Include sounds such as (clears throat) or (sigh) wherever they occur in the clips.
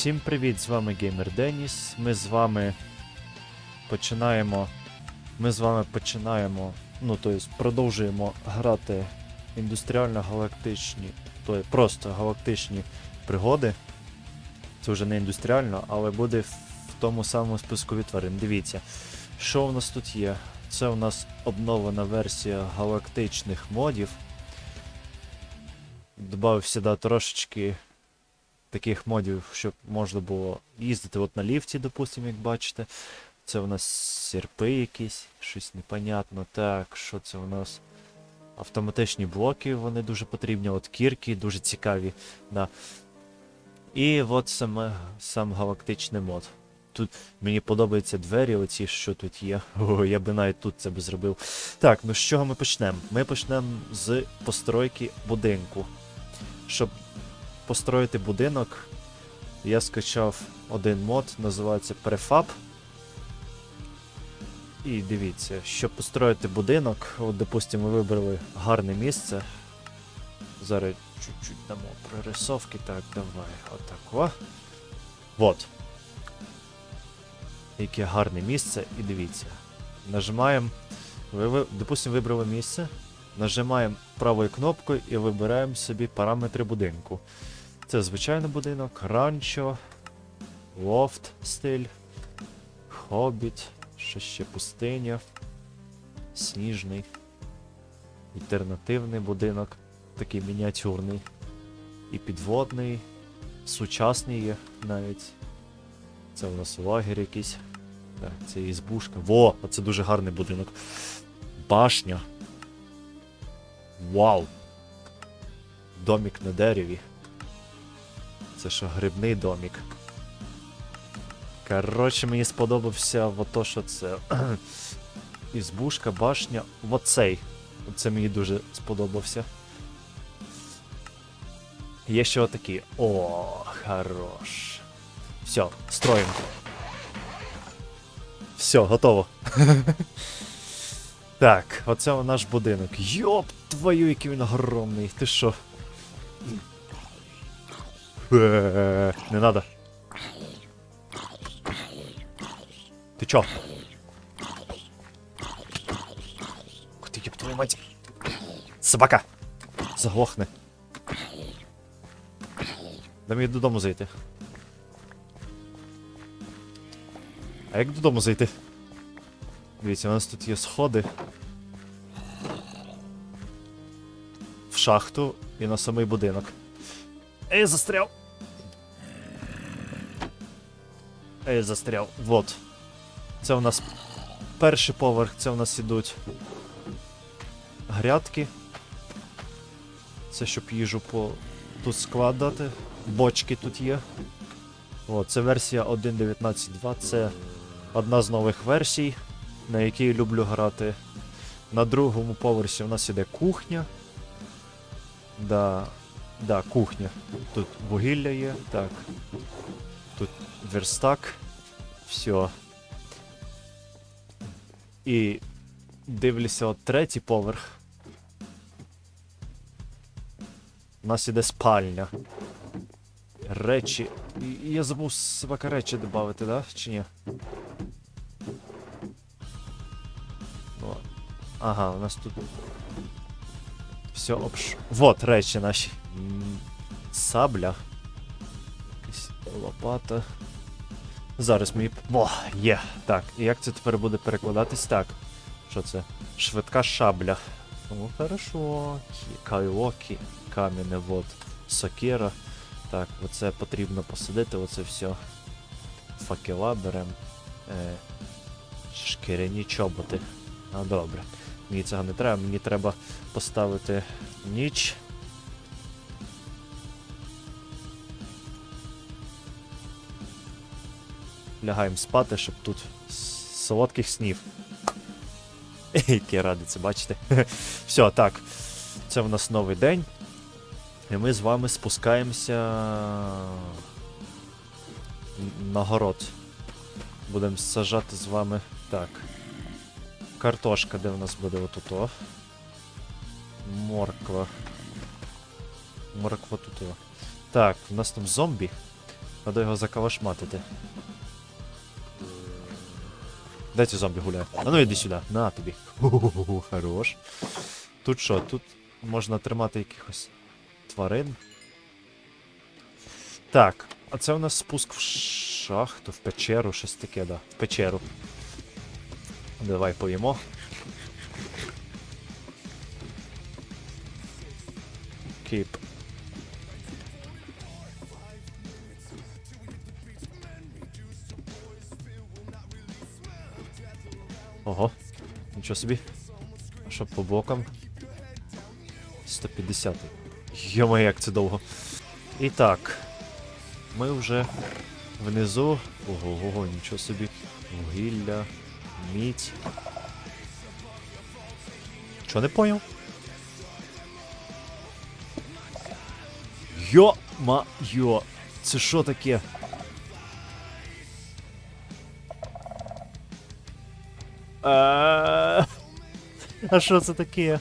Всім привіт! З вами Геймер Деніс. Ми з вами починаємо. Ми з вами починаємо. Ну, тобто продовжуємо грати індустріально-галактичні, тобто просто галактичні пригоди. Це вже не індустріально, але буде в тому самому списку тварин. Дивіться, що у нас тут є? Це у нас обновлена версія галактичних модів. Добавив сюди трошечки таких модів, щоб можна було їздити от на ліфті, допустимо, як бачите. Це у нас серпи якісь, щось непонятно. Так, що це у нас? Автоматичні блоки, вони дуже потрібні, от кірки, дуже цікаві. Да. І от саме сам галактичний мод. Тут мені подобаються двері, оці, що тут є. (laughs) О, я би навіть тут це би зробив. Так, ну з чого ми почнемо? Ми почнемо з постройки будинку. Щоб построїти будинок, я скачав один мод, називається Prefab. І дивіться, щоб построїти будинок, от, допустимо, ми вибрали гарне місце. Зараз чуть-чуть дамо прорисовки. Так, давай, отак. О. Вот. Яке гарне місце, і дивіться. Нажимаємо. Ви, допустимо, вибрали місце. Нажимаємо правою кнопкою і вибираємо собі параметри будинку. Це звичайний будинок, ранчо, лофт стиль, хобіт, що ще пустиня, сніжний, альтернативний будинок, такий мініатюрний. І підводний, сучасний є навіть. Це у нас лагер якийсь. Так, це ізбушка. Во! Оце дуже гарний будинок. Башня. Вау! Домік на дереві. Це що, грибний домік. Коротше, мені сподобався вот що це. (clears throat) Ізбушка, башня. Оцей. Оце мені дуже сподобався. Є ще отакі. О, хорош. Все, строїмо. Все, готово. (laughs) так, оце наш будинок. Йоп, твою, який він огромний. Ти що? Не надо. Ти чо? Ух ти, ёб твою мать. Собака! Заглохни. Дай мені додому зайти. А як додому зайти? Дивіться, у нас тут є сходи. В шахту і на самий будинок. Ей, застряв! Ей, застряв. Вот. Це у нас перший поверх, це у нас ідуть грядки. Це щоб їжу по тут складати. Бочки тут є. О, це версія 1.19.2. Це одна з нових версій, на якій люблю грати. На другому поверсі у нас іде кухня. Да, да, кухня. Тут вугілля є, так. Тут верстак. Все. І дивлюся от третій поверх. У нас іде спальня. Речі. Я забув собака речі додати, да? Чи ні? Ну, ага, у нас тут. Все обш. Вот речі наші. Сабля. Лопата. Зараз мені. О, є. Так, і як це тепер буде перекладатись? Так. Що це? Швидка шабля. Ну, хорошо. Кі- Кайлокі, кам'яне, вот. Сокира. Так, оце потрібно посадити, оце все. Факела беремо. Е, шкіряні чоботи. А добре. Мені цього не треба, мені треба поставити ніч. Лягаємо спати, щоб тут солодких снів. (laughs) Які ради це бачите. (laughs) Все, так. Це в нас новий день. І ми з вами спускаємося на город. Будемо сажати з вами. Так. Картошка, де в нас буде отут о. Морква. Морква тут. о. Так, у нас там зомбі. Треба його закалашматити. Де ці зомбі гуляє? А ну іди сюди. На тобі. Ху-ху-ху, хорош. Тут що? Тут можна тримати якихось тварин. Так, а це у нас спуск в шахту, в печеру, щось таке, да. В печеру. Давай поїмо. Кіп. Ого, нічого собі. А що по бокам? 150. Йома, як це довго. І так. Ми вже внизу. Ого, ого, нічого собі. Вугілля, мідь. Чо не поняв? Йо-ма-йо! Це що таке? А що це таке?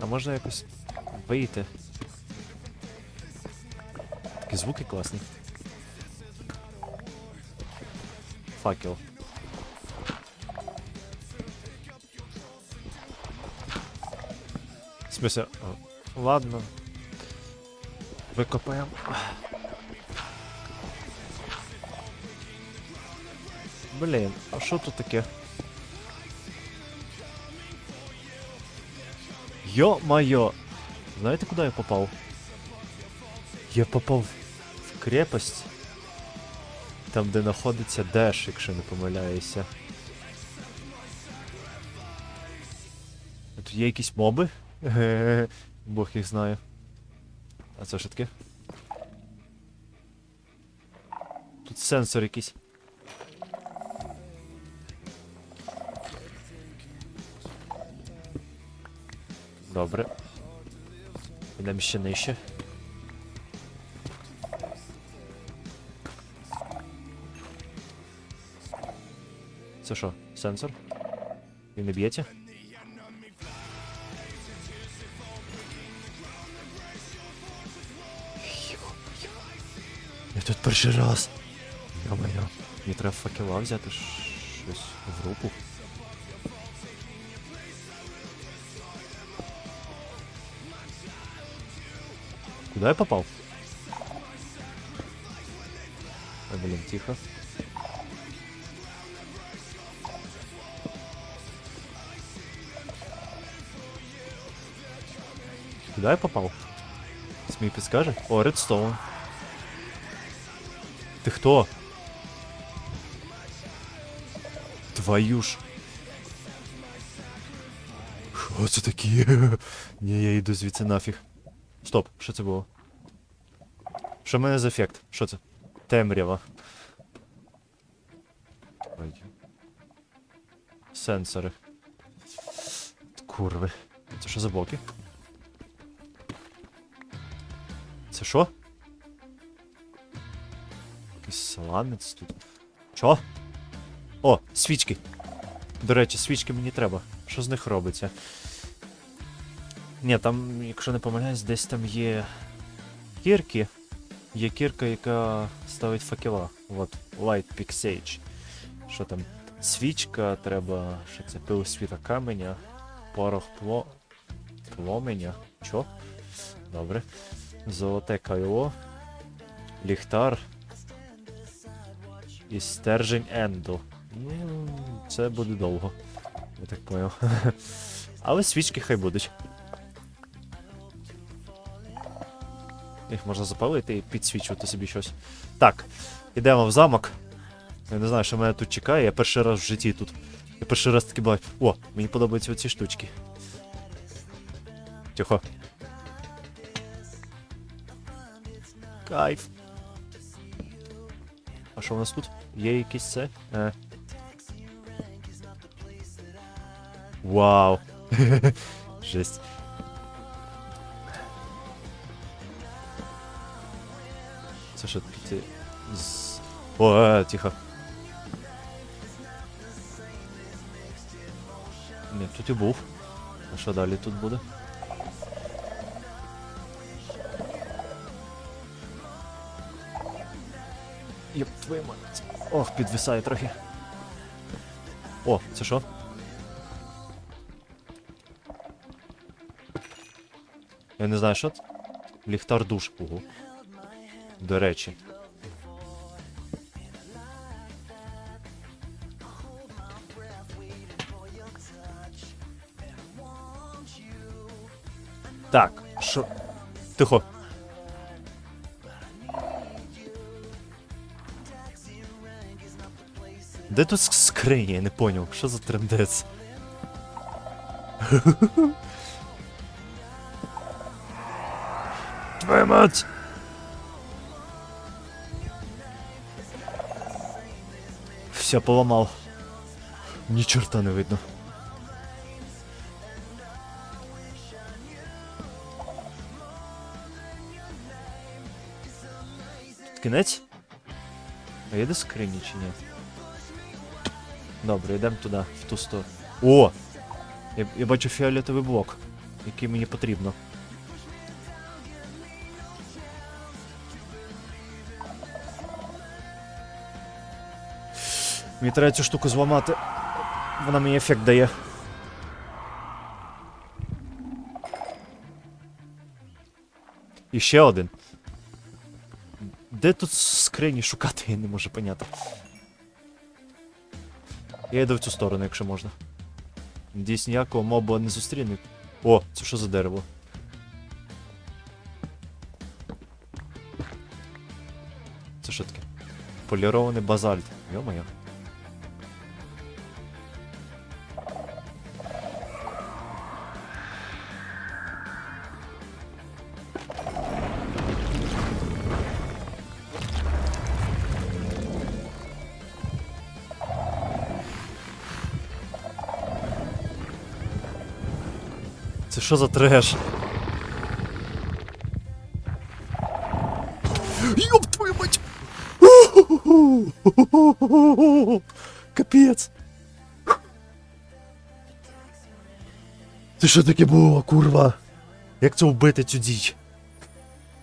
А можна якось вийти? Такі звуки класні. Факел. В Ладно. Викопаємо. Блін, а що тут таке? Йо-майо! Знаєте, куди я попав? Я попав в крепость. Там, де знаходиться Деш, якщо не помиляюся. Тут є якісь моби? Бог їх знає. А це що таке? Тут сенсор якийсь. Добре. Йдемо ще нижче. Це що, сенсор? Він не б'ється? Я тут перший раз. Йо-моє. Мені треба факела взяти щось в руку. Куда я попал? Ой, блин, тихо. Куда я попал? СМИ подскажет? О, Редстоун. Ты кто? Твою ж. Що це таке? (laughs) Ні, я йду звідси нафіг. Стоп, що це було? Що в мене за ефект? Що це? Темрява. Сенсори. Курви. Це що за боки? Це що? Якийсь саламець тут. Чо? О, свічки. До речі, свічки мені треба. Що з них робиться? Ні, там, якщо не помиляюсь, десь там є кірки. Є кірка, яка ставить факела. От, Light Pick Sage. Що там? Свічка треба. Що це? Пил світа каменя. Порох пло... пломеня. Чо? Добре. Золоте кайло. Ліхтар. І стержень Енду. Ну, це буде довго. Я так поняв. (laughs) Але свічки хай будуть. Їх можна запалити і підсвічувати собі щось. Так, ідемо в замок. Я не знаю, що мене тут чекає. Я перший раз в житті тут. Я перший раз таки бачу. О, мені подобаються оці штучки. Тихо. Кайф. А що у нас тут? Є якісь це? Е. Вау. (laughs) Жесть. Це що ти. З... О, е, тихо. Ні, тут і був. А що далі тут буде? Єп, твою мать. Ох, підвисає трохи. О, це що? Я не знаю, що це. Ліхтар душ. Ого. До речі. Так, що. Тихо. Де тут ск- скриня? Я не поняв. Що за трендець? (laughs) Твою мать! Все, поламав. Ні чорта не видно. Тут кінець? А є де скрині чи ні? Добре, йдемо туди, в ту сторону. О! Я, я бачу фіолетовий блок, який мені потрібно. Мені треба цю штуку зламати. Вона мені ефект дає. І ще один. Де тут скрині шукати, я не можу поняти. Я йду в цю сторону, якщо можна. Надіюсь, ніякого моба не зустріне. О, це що за дерево? Це що таке? Полірований базальт. Йо-моє. Що за треш? Ёб твою мать! Капець! Це що таке було, курва? Як це вбити цю діч?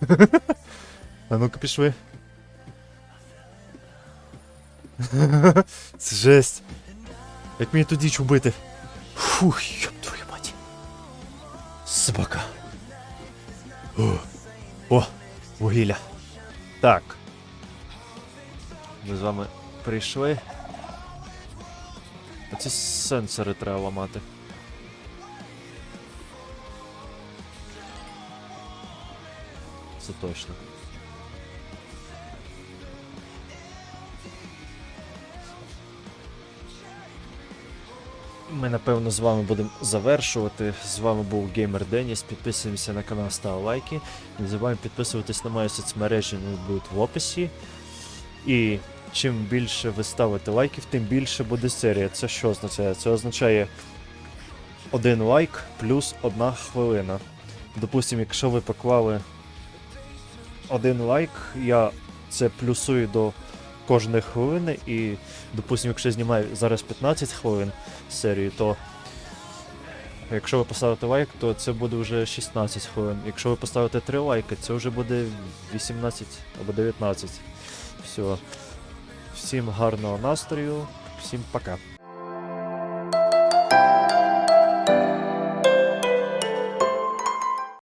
(laughs) А ну-ка пішли. (laughs) Це жесть. Як мені ту діч вбити? Фух. Собака. О, о, вугілля. Так. Ми з вами прийшли. Оці сенсори треба ламати. Це точно. Ми напевно з вами будемо завершувати. З вами був Геймер Деніс. Підписуємося на канал, ставимо лайки. Не забуваємо підписуватись на мої соцмережі, вони будуть в описі. І чим більше ви ставите лайків, тим більше буде серія. Це що означає? Це означає один лайк плюс одна хвилина. Допустимо, якщо ви поклали один лайк, я це плюсую до кожної хвилини. І, допустимо, якщо я знімаю зараз 15 хвилин серію, то якщо ви поставите лайк, то це буде вже 16 хвилин. Якщо ви поставите 3 лайки, це вже буде 18 або 19. Все. Всім гарного настрою, всім пока.